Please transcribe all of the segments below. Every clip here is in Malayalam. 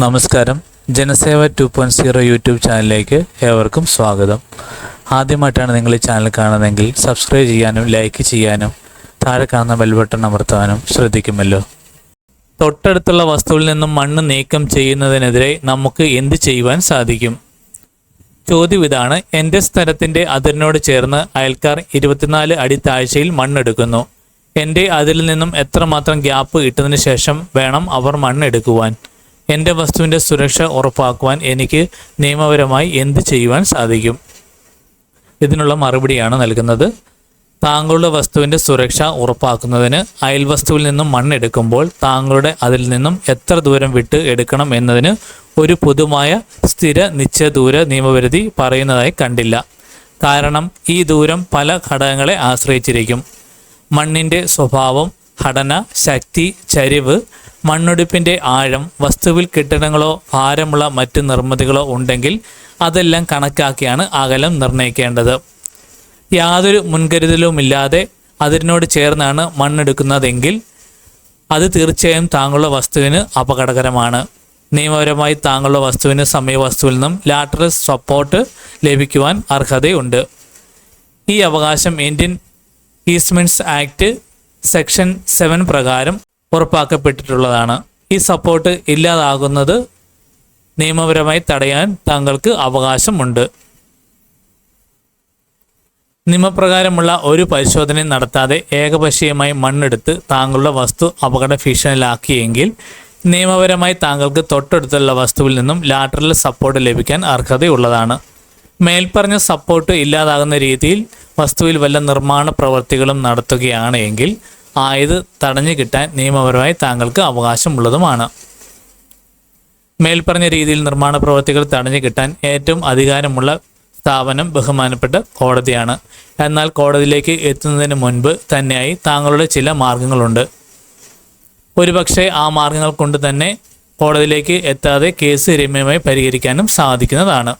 നമസ്കാരം. Janaseva two point zero YouTube ചാനലിലേക്ക് ഏവർക്കും സ്വാഗതം. ആദ്യമായിട്ടാണ് നിങ്ങൾ ഈ ചാനൽ കാണുന്നതെങ്കിൽ സബ്സ്ക്രൈബ് ചെയ്യാനും ലൈക്ക് ചെയ്യാനും താഴെ കാണുന്ന ബെൽ ബട്ടൺ അമർത്താനും ശ്രദ്ധിക്കുമല്ലോ. തൊട്ടടുത്തുള്ള വസ്തുവിൽ നിന്നും മണ്ണ് നീക്കം ചെയ്യുന്നതിനെതിരെ നമുക്ക് എന്ത് ചെയ്യുവാൻ സാധിക്കും? ചോദ്യം ഇതാണ്. എന്റെ സ്ഥലത്തിന്റെ അതിരിനോട് ചേർന്ന് അയൽക്കാർ ഇരുപത്തിനാല് അടി താഴ്ചയിൽ മണ്ണെടുക്കുന്നു. എന്റെ അതിൽ നിന്നും എത്രമാത്രം ഗ്യാപ്പ് ഇട്ടതിന് ശേഷം വേണം അവർ മണ്ണെടുക്കുവാൻ. എന്റെ വസ്തുവിന്റെ സുരക്ഷ ഉറപ്പാക്കുവാൻ എനിക്ക് നിയമപരമായി എന്ത് ചെയ്യുവാൻ സാധിക്കും? ഇതിനുള്ള മറുപടിയാണ് നൽകുന്നത്. താങ്കളുടെ വസ്തുവിന്റെ സുരക്ഷ ഉറപ്പാക്കുന്നതിന് അയൽവസ്തുവിൽ നിന്നും മണ്ണെടുക്കുമ്പോൾ താങ്കളുടെ അതിൽ നിന്നും എത്ര ദൂരം വിട്ട് എടുക്കണം എന്നതിന് ഒരു പൊതുവായ സ്ഥിര നിശ്ചയ ദൂര നിയമപരിധി പറയുന്നതായി കണ്ടില്ല. കാരണം ഈ ദൂരം പല ഘടകങ്ങളെ ആശ്രയിച്ചിരിക്കും. മണ്ണിന്റെ സ്വഭാവം ഘടന ശക്തി ചരിവ് മണ്ണൊടുപ്പിന്റെ ആഴം വസ്തുവിൽ കെട്ടിടങ്ങളോ ഭാരമുള്ള മറ്റ് നിർമ്മിതികളോ ഉണ്ടെങ്കിൽ അതെല്ലാം കണക്കാക്കിയാണ് അകലം നിർണയിക്കേണ്ടത്. യാതൊരു മുൻകരുതലുമില്ലാതെ അതിനോട് ചേർന്നാണ് മണ്ണെടുക്കുന്നതെങ്കിൽ അത് തീർച്ചയായും താങ്കളുടെ വസ്തുവിന് അപകടകരമാണ്. നിയമപരമായി താങ്കളുടെ വസ്തുവിന് സമീപവസ്തുവിൽ നിന്നും ലാറ്ററൽ സപ്പോർട്ട് ലഭിക്കുവാൻ അർഹതയുണ്ട്. ഈ അവകാശം Indian easements act section seven പ്രകാരം ഉറപ്പാക്കപ്പെട്ടിട്ടുള്ളതാണ്. ഈ സപ്പോർട്ട് ഇല്ലാതാകുന്നത് നിയമപരമായി തടയാൻ താങ്കൾക്ക് അവകാശമുണ്ട്. നിയമപ്രകാരമുള്ള ഒരു പരിശോധനയും നടത്താതെ ഏകപക്ഷീയമായി മണ്ണെടുത്ത് താങ്കളുടെ വസ്തു അപകട ഭീഷണിയിലാക്കിയെങ്കിൽ നിയമപരമായി താങ്കൾക്ക് തൊട്ടടുത്തുള്ള വസ്തുവിൽ നിന്നും ലാറ്ററൽ സപ്പോർട്ട് ലഭിക്കാൻ അർഹതയുള്ളതാണ്. മേൽപ്പറഞ്ഞ സപ്പോർട്ട് ഇല്ലാതാകുന്ന രീതിയിൽ വസ്തുവിൽ വല്ല നിർമ്മാണ പ്രവൃത്തികളും നടത്തുകയാണ് എങ്കിൽ ആയത് തടഞ്ഞു കിട്ടാൻ നിയമപരമായി താങ്കൾക്ക് അവകാശമുള്ളതുമാണ്. മേൽപ്പറഞ്ഞ രീതിയിൽ നിർമ്മാണ പ്രവർത്തികൾ തടഞ്ഞു കിട്ടാൻ ഏറ്റവും അധികാരമുള്ള സ്ഥാപനം ബഹുമാനപ്പെട്ട കോടതിയാണ്. എന്നാൽ കോടതിയിലേക്ക് എത്തുന്നതിന് മുൻപ് തന്നെയായി താങ്കളുടെ ചില മാർഗങ്ങളുണ്ട്. ഒരുപക്ഷെ ആ മാർഗങ്ങൾ കൊണ്ട് തന്നെ കോടതിയിലേക്ക് എത്താതെ കേസ് രമ്യമായി പരിഹരിക്കാനും സാധിക്കുന്നതാണ്.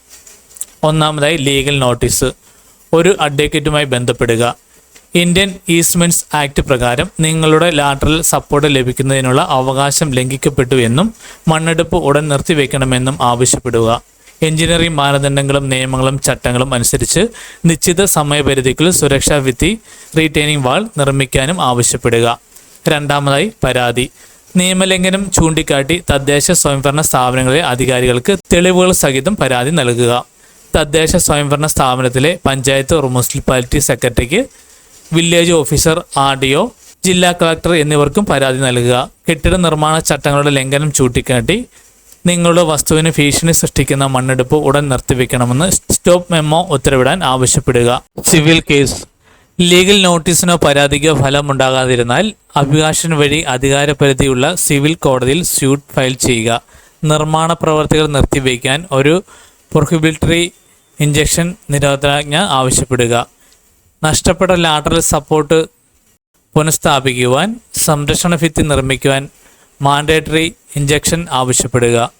ഒന്നാമതായി ലീഗൽ നോട്ടീസ്. ഒരു അഡ്വക്കേറ്റുമായി ബന്ധപ്പെടുക. ഇന്ത്യൻ ഈസ്റ്റ്മെൻസ് ആക്ട് പ്രകാരം നിങ്ങളുടെ ലാറ്ററൽ സപ്പോർട്ട് ലഭിക്കുന്നതിനുള്ള അവകാശം ലംഘിക്കപ്പെട്ടു എന്നും മണ്ണെടുപ്പ് ഉടൻ നിർത്തിവെക്കണമെന്നും ആവശ്യപ്പെടുക. എഞ്ചിനീയറിംഗ് മാനദണ്ഡങ്ങളും നിയമങ്ങളും ചട്ടങ്ങളും അനുസരിച്ച് നിശ്ചിത സമയപരിധിക്കുള്ളിൽ സുരക്ഷാ ഭിത്തി റീറ്റെയിനിങ് വാൾ നിർമ്മിക്കാനും ആവശ്യപ്പെടുക. രണ്ടാമതായി പരാതി. നിയമലംഘനം ചൂണ്ടിക്കാട്ടി തദ്ദേശ സ്വയംഭരണ സ്ഥാപനങ്ങളിലെ അധികാരികൾക്ക് തെളിവുകൾ സഹിതം പരാതി നൽകുക. തദ്ദേശ സ്വയംഭരണ സ്ഥാപനത്തിലെ പഞ്ചായത്ത് ഓർ മുനിസിപ്പാലിറ്റി സെക്രട്ടറിക്ക് village officer R D O ജില്ലാ കളക്ടർ എന്നിവർക്കും പരാതി നൽകുക. കെട്ടിട നിർമ്മാണ ചട്ടങ്ങളുടെ ലംഘനം ചൂണ്ടിക്കാട്ടി നിങ്ങളുടെ വസ്തുവിന് ഭീഷണി സൃഷ്ടിക്കുന്ന മണ്ണെടുപ്പ് ഉടൻ നിർത്തിവെക്കണമെന്ന് സ്റ്റോപ്പ് മെമ്മോ ഉത്തരവിടാൻ ആവശ്യപ്പെടുക. Civil case. ലീഗൽ നോട്ടീസിനോ പരാതിക്കോ ഫലമുണ്ടാകാതിരുന്നാൽ അഭിഭാഷകൻ വഴി അധികാരപരിധിയുള്ള സിവിൽ കോടതിയിൽ സ്യൂട്ട് ഫയൽ ചെയ്യുക. നിർമ്മാണ പ്രവർത്തികൾ നിർത്തിവെക്കാൻ ഒരു പ്രൊഹിബിലിറ്ററി ഇഞ്ചക്ഷൻ നിരോധനാജ്ഞ ആവശ്യപ്പെടുക. നഷ്ടപ്പെട്ട ലാറ്ററൽ സപ്പോർട്ട് പുനഃസ്ഥാപിക്കുവാൻ സംരക്ഷണ ഭിത്തി നിർമ്മിക്കുവാൻ മാൻഡേറ്ററി ഇഞ്ചക്ഷൻ ആവശ്യപ്പെടുക.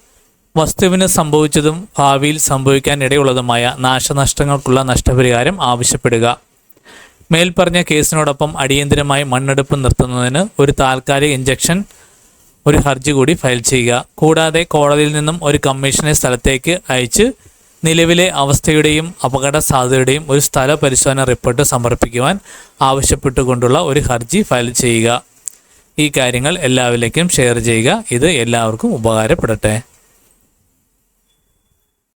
വസ്തുവിന് സംഭവിച്ചതും ഭാവിയിൽ സംഭവിക്കാൻ ഇടയുള്ളതുമായ നാശനഷ്ടങ്ങൾക്കുള്ള നഷ്ടപരിഹാരം ആവശ്യപ്പെടുക. മേൽപ്പറഞ്ഞ കേസിനോടൊപ്പം അടിയന്തിരമായി മണ്ണെടുപ്പ് നിർത്തുന്നതിന് ഒരു താൽക്കാലിക ഇഞ്ചക്ഷൻ ഒരു ഹർജി കൂടി ഫയൽ ചെയ്യുക. കൂടാതെ കോടതിയിൽ നിന്നും ഒരു കമ്മീഷനെ സ്ഥലത്തേക്ക് അയച്ച് നിലവിലെ അവസ്ഥയുടെയും അപകട സാധ്യതയുടെയും ഒരു സ്ഥല പരിശോധന റിപ്പോർട്ട് സമർപ്പിക്കുവാൻ ആവശ്യപ്പെട്ടുകൊണ്ടുള്ള ഒരു ഹർജി ഫയൽ ചെയ്യുക. ഈ കാര്യങ്ങൾ എല്ലാവരിലേക്കും ഷെയർ ചെയ്യുക. ഇത് എല്ലാവർക്കും ഉപകാരപ്പെടട്ടെ.